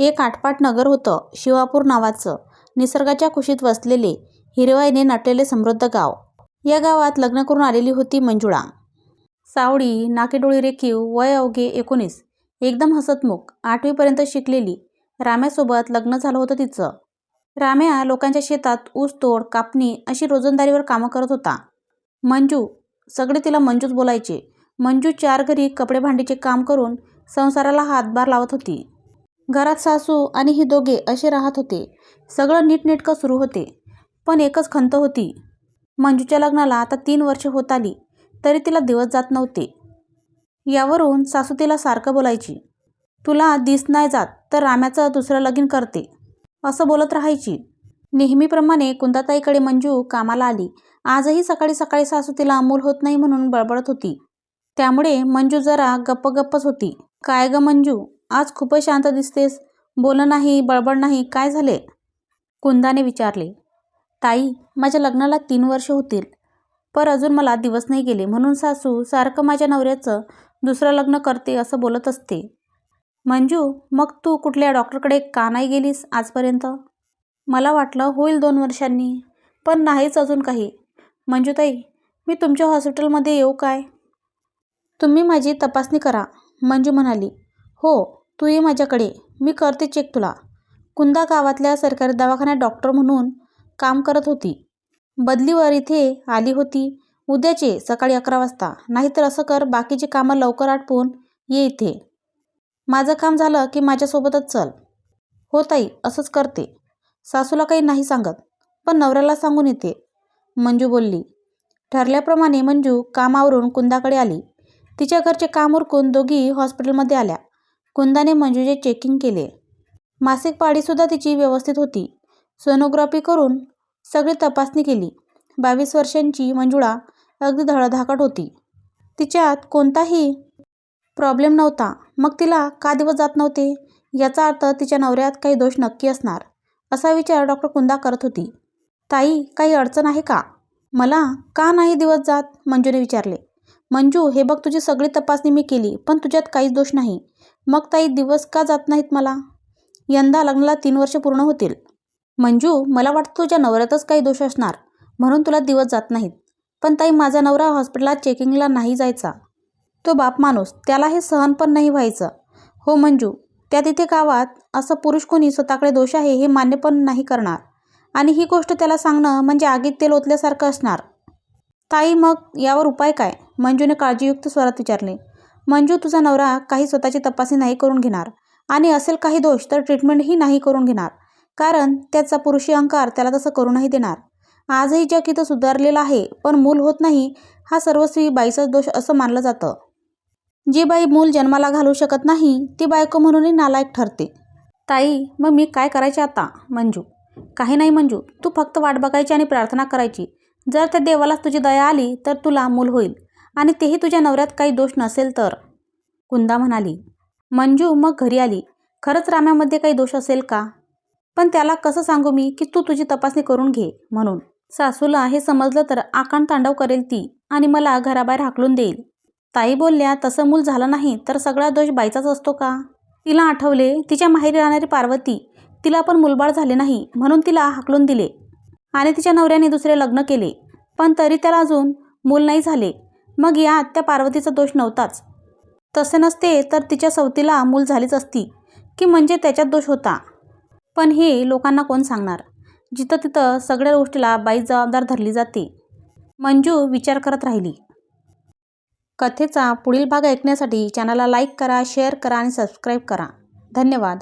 एक आटपाट नगर होतं शिवापूर नावाचं. निसर्गाच्या कुशीत वसलेले हिरवाईने नटलेले समृद्ध गाव. या गावात लग्न करून आलेली होती मंजुळा. सावळी नाकेडोळी रेखीव वय अवघे एकोणीस. एकदम हसतमुख आठवीपर्यंत शिकलेली. राम्यासोबत लग्न झालं होतं तिचं. राम्या लोकांच्या शेतात ऊस तोड कापणी अशी रोजंदारीवर कामं करत होता. मंजू सगळे तिला मंजूच बोलायचे. मंजू चार घरी कपडे भांडीचे काम करून संसाराला हातभार लावत होती. घरात सासू आणि ही दोघे असे राहत होते. सगळं नीटनेटकं सुरू होते. पण एकच खंत होती. मंजूच्या लग्नाला आता तीन वर्ष होत आली तरी तिला दिवस जात नव्हते. यावरून सासू तिला सारखं बोलायची तुला दिस नाही जात तर राम्याचं दुसरं लगीन करते असं बोलत राहायची. नेहमीप्रमाणे कुंदाताईकडे मंजू कामाला आली. आजही सकाळी सकाळी सासू तिला अमूल होत नाही म्हणून बळबळत होती. त्यामुळे मंजू जरा गप्प गप्पच होती. काय ग मंजू? आज खूपच शांत दिसतेस. बोल नाही बळबळ नाही काय झाले? कुंदाने विचारले. ताई माझ्या लग्नाला तीन वर्ष होतील पर अजून मला दिवस नाही गेले. म्हणून सासू सारखं माझ्या नवऱ्याचं दुसरं लग्न करते असं बोलत असते. मंजू मग तू कुठल्या डॉक्टरकडे का नाही गेलीस आजपर्यंत? मला वाटलं होईल दोन वर्षांनी पण नाहीच अजून काही. मंजूताई मी तुमच्या हॉस्पिटलमध्ये येऊ काय? तुम्ही माझी तपासणी करा मंजू म्हणाली. हो तू ये माझ्याकडे. मी करते चेक तुला. कुंदा गावातल्या सरकारी दवाखान्यात डॉक्टर म्हणून काम करत होती. बदलीवर इथे आली होती. उद्याचे सकाळी अकरा वाजता. नाहीतर असं कर बाकीची कामं लवकर आटपून ये इथे. माझं काम झालं की माझ्यासोबतच चल. हो ताई असंच करते. सासूला काही नाही सांगत पण नवऱ्याला सांगून येते. मंजू बोलली ठरल्याप्रमाणे मंजू कामावरून कुंदाकडे आली. तिच्या घरचे काम उरकून दोघी हॉस्पिटलमध्ये आल्या. कुंदाने मंजूचे चेकिंग केले. मासिक पाळीसुद्धा तिची व्यवस्थित होती. सोनोग्राफी करून सगळी तपासणी केली. बावीस वर्षांची मंजुळा अगदी धडधाकट होती. तिच्यात कोणताही प्रॉब्लेम नव्हता. मग तिला का दिवस जात नव्हते? याचा अर्थ तिच्या नवऱ्यात काही दोष नक्की असणार असा विचार डॉक्टर कुंदा करत होती. ताई काही अडचण आहे का? मला का नाही दिवस जात? मंजूने विचारले. मंजू हे बघ तुझी सगळी तपासणी मी केली पण तुझ्यात काहीच दोष नाही. मग ताई दिवस का जात नाहीत मला? यंदा लग्नाला तीन वर्ष पूर्ण होतील. मंजू मला वाटतं तुझ्या नवऱ्यातच काही दोष असणार म्हणून तुला दिवस जात नाहीत. पण ताई माझा नवरा हॉस्पिटलात चेकिंगला नाही जायचा. तो बाप माणूस त्याला हे सहन पण नाही व्हायचं. हो मंजू त्या तिथे गावात असं पुरुष कोणी स्वतःकडे दोष आहे हे मान्य पण नाही करणार. आणि ही गोष्ट त्याला सांगणं म्हणजे आगीत तेल ओतल्यासारखं असणार. ताई मग यावर उपाय काय? मंजूने काळजीयुक्त स्वरात विचारले. मंजू तुझा नवरा काही स्वतःची तपासणी नाही करून घेणार आणि असेल काही दोष तर ट्रीटमेंटही नाही करून घेणार. कारण त्याचा पुरुषी अहंकार त्याला तसं करूनही देणार. आजही जग इथं सुधारलेलं आहे पण मूल होत नाही हा सर्वस्वी बाईचाच दोष असं मानलं जातं. जी बाई मूल जन्माला घालू शकत नाही ती बायको म्हणूनही नालायक ठरते. ताई मग मी काय करायचे आता? मंजू. काही नाही मंजू. तू फक्त वाट बघायची आणि प्रार्थना करायची. जर त्या देवालाच तुझी दया आली तर तुला मूल होईल आणि तेही तुझ्या नवऱ्यात काही दोष नसेल तर. कुंदा म्हणाली मंजू मग घरी आली. खरंच राम्यामध्ये काही दोष असेल का? पण त्याला कसं सांगू मी की तू तुझी तपासणी करून घे म्हणून. सासूला हे समजलं तर आकांड तांडव करेल ती आणि मला घराबाहेर हाकलून देईल. ताई बोलल्या तसं मूल झालं नाही तर सगळा दोष बाईचाच असतो का? तिला आठवले तिच्या माहेरी राहणारी पार्वती तिला पण मुलबाळ झाले नाही म्हणून तिला हाकलून दिले. आणि तिच्या नवऱ्याने दुसरे लग्न केले. पण तरी त्याला अजून मूल नाही झाले. मग यात त्या पार्वतीचा दोष नव्हताच. तसे नसते तर तिच्या सवतीला मूल झालीच असती की म्हणजे त्याच्यात दोष होता. पण हे लोकांना कोण सांगणार? जिथं तिथं सगळ्या गोष्टीला बाई जबाबदार धरली जाते. मंजू विचार करत राहिली. कथेचा पुढील भाग ऐकण्यासाठी चॅनलला लाईक करा शेअर करा आणि सबस्क्राईब करा. धन्यवाद.